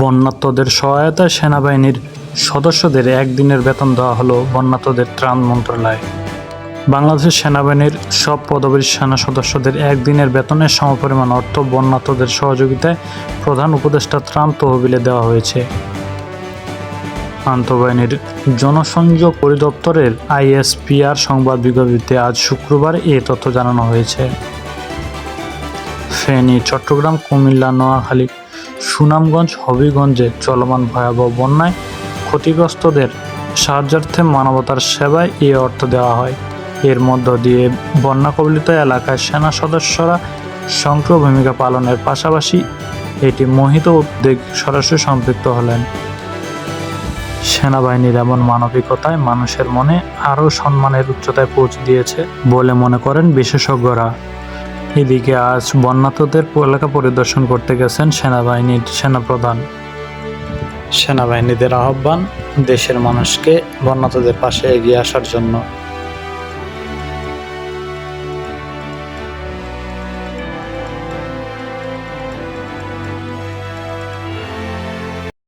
বন্যাত্মদের সহায়তায় সেনাবাহিনীর সদস্যদের একদিনের বেতন দেওয়া হলো বন্যাত্মদের ত্রাণ মন্ত্রণালয়। বাংলাদেশের সেনাবাহিনীর সব পদবীর সেনা সদস্যদের একদিনের বেতনের সমপরিমাণ অর্থ বন্যাত্মদের সহযোগিতায় প্রধান উপদেষ্টা ত্রাণ তহবিলে দেওয়া হয়েছে। আন্তঃবাহিনীর জনসংযোগ পরিদপ্তরের আইএসপিআর সংবাদ বিজ্ঞপ্তিতে আজ শুক্রবার এ তথ্য জানানো হয়েছে। ফেনী চট্টগ্রাম, কুমিল্লা, নোয়াখালী, সুনামগঞ্জ, হবিগঞ্জে চলমান ভয়াবহ বন্যায় ক্ষতিগ্রস্তদের সাহায্যার্থে মানবতার সেবায় এ অর্থ দেওয়া হয়। এর মধ্য দিয়ে বন্যা কবলিত এলাকায় সেনা সদস্যরা সক্রিয় ভূমিকা পালনের পাশাপাশি এটি মোহিত উদ্বেগ সরাসরি সম্পৃক্ত হলেন। সেনাবাহিনীর এমন মানবিকতায় মানুষের মনে আরও সম্মানের উচ্চতায় পৌঁছে দিয়েছে বলে মনে করেন বিশেষজ্ঞরা। এদিকে আজ বন্যাতদের এলাকা পরিদর্শন করতে গেছেন সেনাবাহিনীর সেনাপ্রধান। সেনাবাহিনীদের আহ্বান, দেশের মানুষকে বন্যাতদের পাশে এগিয়ে আসার জন্য।